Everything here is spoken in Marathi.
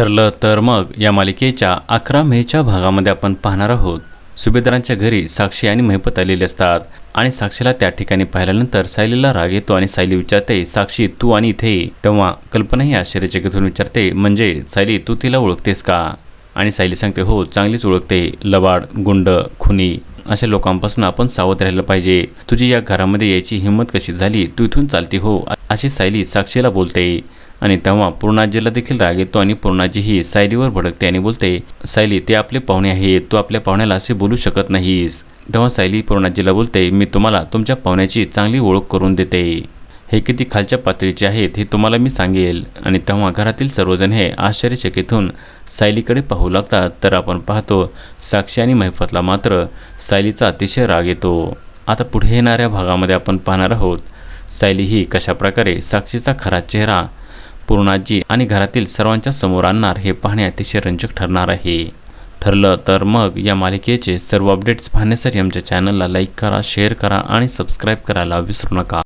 ठरलं तर मग या मालिकेच्या अकरा मेच्या भागामध्ये आपण पाहणार आहोत. सुभेदारांच्या घरी साक्षी आणि महिपत आलेले असतात. आणि साक्षीला त्या ठिकाणी पाहिल्यानंतर सायलीला राग येतो आणि सायली विचारते साक्षी तू आणि इथे तेव्हा कल्पनाही आश्चर्यचकितून विचारते म्हणजे सायली तू तिला ओळखतेस का? आणि सायली सांगते हो चांगलीच ओळखते. लबाड गुंड खुनी अशा लोकांपासून आपण सावध राहिलं पाहिजे. तुझी या घरामध्ये यायची हिंमत कशी झाली? तू इथून चालती हो. अशी सायली साक्षीला बोलते. आणि तेव्हा पूर्णाजीला देखील राग येतो आणि पूर्णाजी ही सायलीवर भडकते आणि बोलते सायली ते आपले पाहुणे आहेत. तू आपल्या पाहुण्याला असे बोलू शकत नाहीस. तेव्हा सायली पूर्णाजीला बोलते मी तुम्हाला तुमच्या पाहुण्याची चांगली ओळख करून देते. हे किती खालच्या पातळीचे आहेत हे तुम्हाला मी सांगेल. आणि तेव्हा घरातील सर्वजण हे आश्चर्यचकितून सायलीकडे पाहू लागतात. तर आपण पाहतो साक्षी आणि मैफतला मात्र सायलीचा अतिशय राग येतो. आता पुढे येणाऱ्या भागामध्ये आपण पाहणार आहोत सायली ही कशाप्रकारे साक्षीचा खरा चेहरा पूर्णाजी आणि घरातील सर्वांच्या समोर आणणार हे पाहणे अतिशय रंजक ठरणार आहे. ठरलं तर मग या मालिकेचे सर्व अपडेट्स पाहण्यासाठी आमच्या चॅनलला लाईक करा शेअर करा आणि सबस्क्राईब करायला विसरू नका.